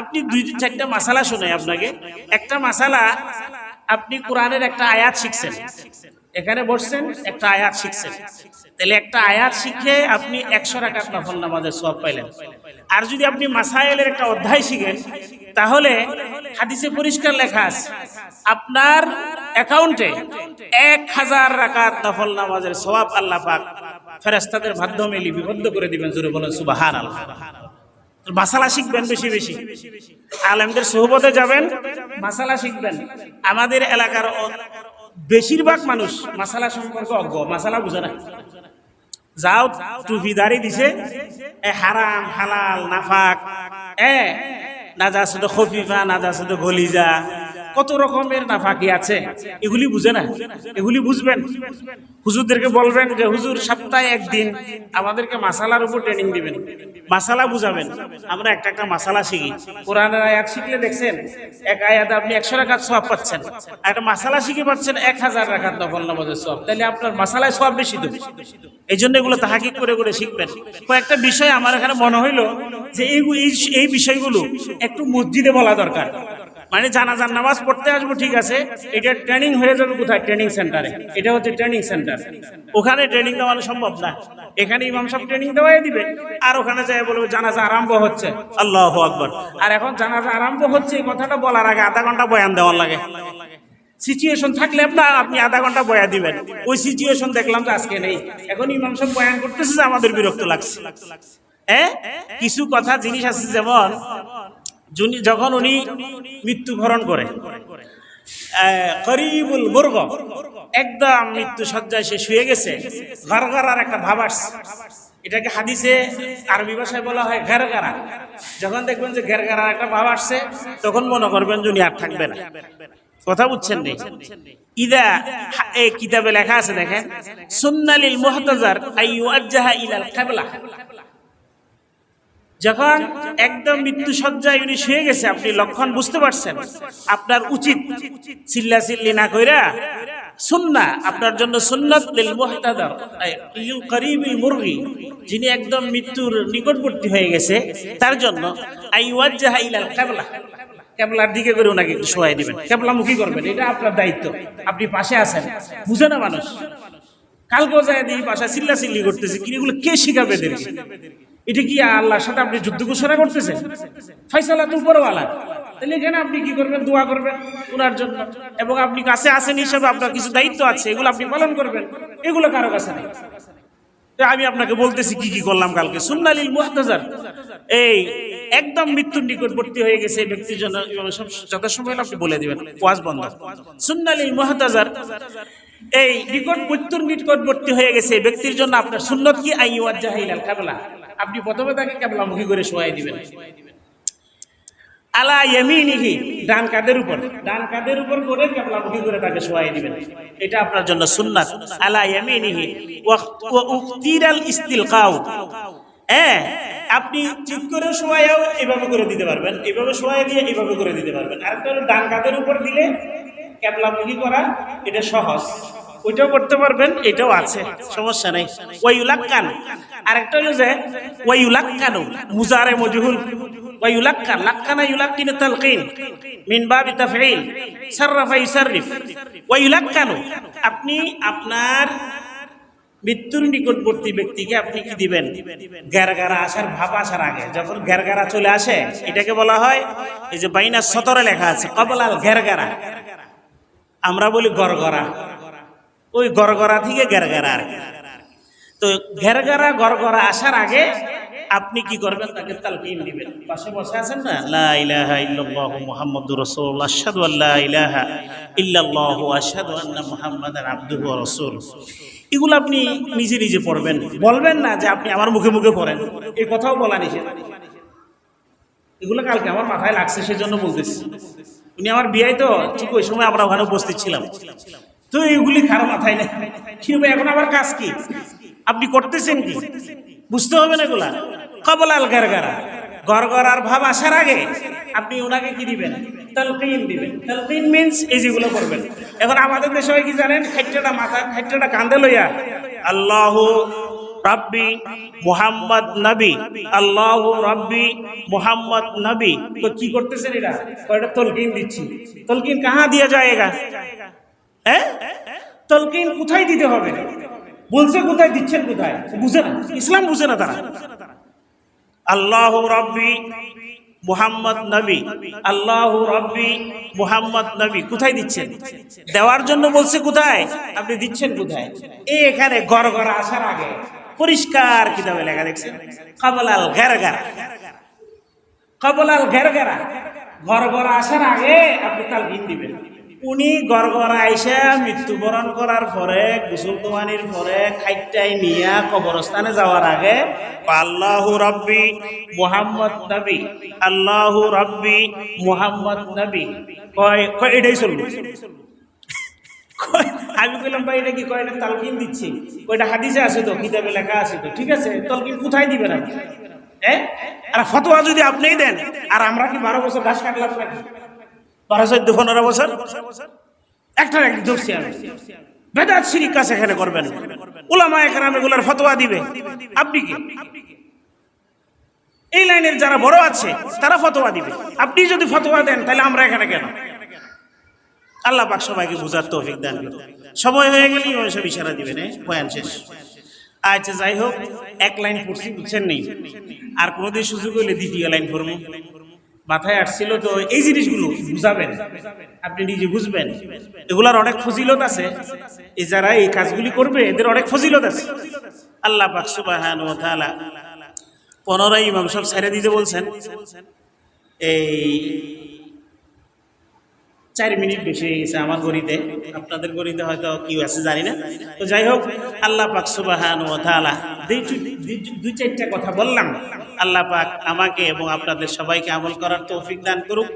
আপনি দুই তিন চারটা মাসালা শুনে আপনাকে। একটা মাসালা আপনি কোরআনের একটা আয়াত শিখছেন। এখানে বসছেন, একটা আয়াত শিখছেন। তাহলে একটা আয়াত শিখে আপনি একশো রাকাত নফল নামাজের সব পাইলেন। আর যদি আপনি মাসাইলের একটা অধ্যায় শিখেন, তাহলে হাদিসে পরিষ্কার লেখা আছে, আপনার অ্যাকাউন্টে এক হাজার রাকাত নফল নামাজের সওয়াব আল্লাহ পাক ফেরেস্তাদের মাধ্যমে লিপিবদ্ধ করে দিবেন। জোরে বলেন সুবাহান আল্লাহ মাসালা শিখবেন বেশি বেশি। আলেমদের সোহবতে যাবেন, মাসালা শিখবেন। আমাদের এলাকার বেশিরভাগ মানুষ মাসালা সম্পর্কে অজ্ঞ, মাসালা বুঝে না যাও টুপি দাড়ি দিছে, এ হারাম, হালাল, নাফাক, এ, না যা শুধু খফিফা, না যা শুধু গলিজা। কত রকমের নাফাকি আছে? এগুলি বুঝে না? এগুলি বুঝবেন? হুজুরদেরকে বলবেন যে, হুজুর, সপ্তাহে একদিন আমাদেরকে মাসালার উপর ট্রেনিং দিবেন। মাসালা বুঝাবেন। আমরা একটা একটা মাসালা শিখি। কোরআনের আয়াত শিখলে দেখছেন, এক আয়াত আপনি একশো রাখাত সব পাচ্ছেন। একটা মাসালা শিখে পাচ্ছেন, এক হাজার রাখাত নফল নামাজের সব তাহলে আপনার মাসালায় সব বেশি তো। এই জন্য এগুলো তাহাকিক করে করে শিখবেন। কয়েকটা বিষয় আমার এখানে মনে হইল যে এই বিষয়গুলো একটু মসজিদে বলা দরকার। মানে জানাজার নামাজ পড়তে আসব, ঠিক আছে। এটা ট্রেনিং হয়ে যাবে কোথায়? ট্রেনিং সেন্টারে এটা হচ্ছে ট্রেনিং সেন্টার ওখানে ট্রেনিং দেওয়ানো সম্ভব না। এখানে ইমাম সব ট্রেনিং দেওয়াই দিবে। আর ওখানে যাই বলবে, জানাজা আরম্ভ হচ্ছে। আল্লাহ আকবর। আর এখন জানাজা আরম্ভ হচ্ছে, এই কথাটা বলার আগে আধা ঘণ্টা বয়ান দেওয়ার লাগে। সিচুয়েশন থাকলে আপনার আপনি আধা ঘণ্টা বয়া দিবেন। ওই সিচুয়েশন দেখলাম তো আজকে নেই। এখন ইমাম সব বয়ান করতেছে যে আমাদের বিরক্ত লাগছে। হ্যাঁ? কিছু কথা জিনিস আছে যেমন যখন উনি মৃত্যুবরণ করে একদম মৃত্যু সজ্জায় সে শুয়ে গেছে, গরগরার একটা ভাব এটাকে হাদিসে আরবি ভাষায় বলা হয় ঘেরগারা। যখন দেখবেন যে ঘেরগারার একটা ভাব আসছে, তখন মনে করবেন যে উনি আর থাকবে না। কথা বুঝছেন নেই ইদা এই কিতাবে লেখা আছে দেখেন, সুন্নালিল মুহতাজার আইয়ুআজ্জাহা ইলাল কিবলা। যখন একদম মৃত্যু সজ্জায় উনি শুয়ে গেছে, আপনি লক্ষণ বুঝতে পারছেন? আপনার উচিত চিল্লা চিল্লি না কইরা সুন্না, আপনার জন্য সুন্নাত লিল মুরগি, যিনি একদম মৃত্যুর নিকটবর্তী হয়ে গেছে, তার জন্য আই ওয়াজ্জাহা ইলাল কিবলা। কেবলার দিকে করে ওনাকে একটু শোয়াই দিবেন। কেবলামুখী করবেন, এটা আপনার দায়িত্ব। আপনি পাশে আছেন, বুঝে না মানুষ? কালকেও যায় দিই পাশা চিল্লা চিল্লি করতেছে। কি এগুলো কে শিখাবে এদেরকে? এটা কি আল্লাহর সাথে আপনি যুদ্ধ ঘোষণা করতেছেন? ফয়সালা তো উপরওয়ালা তাহলে এখানে আপনি কি করবেন? দোয়া করবেন ওনার জন্য। এবং আপনি কাছে আছেন হিসাবে আপনার কিছু দায়িত্ব আছে, এগুলো আপনি পালন করবেন। এগুলো কারও কাছে নেই। আমি আপনাকে বলতেছি কি কি করলাম কালকে। সুন্নালিল মুহতাজার। এই একদম মৃত্যুর নিকটবর্তী হয়ে গেছে ব্যক্তির জন্য। যথাসময় আপনি বলে দিবেন। ওয়াজ বন্ধ। সুন্নালিল মুহতাজার এই নিকট মৃত্যুর নিকটবর্তী হয়ে গেছে, ব্যক্তির জন্য আপনার সুন্নত কি? আই ওয়াজ্জাহিলাল কাবলা। আপনি প্রথমে তাকে কাবলামুখী করে শোয়াই দিবেন। আলা ইয়ামিনিহি, ডান কাদের উপর। ডান কাদের উপর করে কাবলামুখী করে তাকে শোয়াই দিবেন। এটা আপনার জন্য সুন্নাত। আলা ইয়ামিনিহি, ওয়া উখতিরাল ইস্তিলকাউ। হ্যাঁ আপনি ঠিক করে শোয়াইও এভাবে করে দিতে পারবেন। এভাবে শোয়াই দিয়ে এভাবে করে দিতে পারবেন। আরেকটা হলো ডান কাদের উপর দিলে ক্যাবলামুখী করা, এটা সহজ। ওইটাও করতে পারবেন, এটাও আছে, সমস্যা নেই। ওয়াইউলাক্কান। আরেকটা হলো যে, ওয়াইউলাক্কানু, মুজারে মজহুল। ওয়াইউলাক্কান, লাক্কানা ইউলাক্কিন তালকিন, মিন বাবি তাফঈল, সাররাফা ইউসাররিফ। ওয়াইউলাক্কানু, আপনি আপনার মৃত্যুর নিকটবর্তী ব্যক্তিকে আপনি কি দিবেন? গ্যারগারা আসার ভাব আসার আগে। যখন গ্যারগারা চলে আসে, এটাকে বলা হয়, এই যে বাইনা সতরে লেখা আছে, কবলাল গ্যারগারা আমরা বলি গরগরা ওই গরগরা থেকে গেরগেরা আর। তো ঘেরগেরা গরগরা আসার আগে আপনি কি করবেন? তাকে তালকিন দিবেন। পাশে বসে আছেন না? লা ইলাহা ইল্লাল্লাহু মুহাম্মাদুর রাসূলুল্লাহ। আশহাদু আল্লা ইলাহা ইল্লাল্লাহু আশহাদু আন্না মুহাম্মাদান আবদুহু ওয়া রাসূলুহু। এগুলো আপনি নিজে নিজে পড়বেন। বলবেন না যে আপনি আমার মুখে মুখে পড়েন। এই কথাও বলা নিষেধ। এগুলো কালকে আমার মাথায় লাগছে, সেজন্য বলতেছি। উনি আমার বিয়াই তো, ঠিক ওই সময় আমরা ওখানে উপস্থিত ছিলাম। তো এইগুলি কারও মাথায় নেই। এখন আবার কাজ কি? আপনি করতেছেন কি? বুঝতে হবে না এগুলা? কবল আল গারগারা। গরগরার ভাব আসার আগে আপনি ওনাকে কি দিবেন? তালকিন দিবেন। তালকিন মিন্স এই যেগুলো করবেন। এখন আমাদের দেশে কি জানেন? খাইটাটা মাথা খাইটাটা কান্দে লইয়া আল্লাহ রাব্বি মুহাম্মদ নবী, আল্লাহ রাব্বি মুহাম্মদ নবী। তো কি করতেছেন এটা তলকিন দিচ্ছি? তলকিন কাহা দিয়া যায়গা? তলকিন কোথায় দিতে হবে? বলছে কোথায়, দিচ্ছেন কোথায়? বুঝে না। ইসলাম বুঝে না তারা। আল্লাহ রব্বি মুহাম্মদ নবী। আল্লাহ রব্বি মুহাম্মদ নবী। কোথায় দিচ্ছেন? দেওয়ার জন্য বলছে কোথায়? আপনি দিচ্ছেন কোথায়? এই এখানে গড় গড় আসার আগে পরিষ্কার কিতাবে লেখা দেখছেন। কবলাল ঘেরগারা কবলাল ঘেরগারা ঘর ঘর আসার আগে আপনি তালকিন দিবেন। উনি গড়গড়া আইসা মৃত্যুবরণ করার পরে, গোসল তোয়ানির পরে, খাইটাই নিয়া কবরস্থানে যাওয়ার আগে, আল্লাহু রব্বি, মুহাম্মদ নবী, আল্লাহু রব্বি, মুহাম্মদ নবী। কয় কয়, এটাই চলবে। আমি বললাম ভাই, এটা কি কয়, এটা তালকিন দিচ্ছি। কয়টা হাদিসে আছে তো, কিতাবে লেখা আছে তো, ঠিক আছে তালকিন কোথায় আপনি হ্যাঁ আর, ফতোয়া যদি আপনিই দেন, আর আমরা কি বারো বছর ঘাস কাটলাম নাকি? বারো চোদ্দ পনেরো বছর? একটা ধরছি বেদাত শিরিক কাজ এখানে করবেন। উলামা এখানে এগুলার ফতোয়া দিবে। আপনি কি? এই লাইনের যারা বড় আছে, তারা ফতোয়া দিবে। আপনি যদি ফতোয়া দেন, তাহলে আমরা এখানে কেন? আল্লাহ পাক সবাইকে বুঝার তৌফিক দান। সময় হয়ে গেলে সাহেব ইশারা দিবেন হ্যাঁ? বয়ান শেষ। আচ্ছা যাই হোক, এক লাইন পড়ছি, বুঝছেন নেই আর কোনোদিন সুযোগ হইলে দ্বিতীয় লাইন পড়ব। মাথায় আসছিল তো এই জিনিসগুলো বুঝাবেন। আপনি নিজে বুঝবেন। এগুলার অনেক ফজিলত আছে। এই যারা এই কাজগুলি করবে, এদের অনেক ফজিলত আছে। আল্লাহ পাক সুবাহান ও ইমাম সব ছেড়ে দিতে বলছেন। এই চার মিনিট বেশি হয়ে গেছে আমার গড়িতে। আপনাদের গড়িতে হয়তো কেউ আছে, জানি না। তো যাই হোক, আল্লাহ পাক সুবাহান ও তালা দুই চারটা কথা বললাম। আল্লাহ পাক আমাকে এবং আপনাদের সবাইকে আমল করার তৌফিক দান করুক।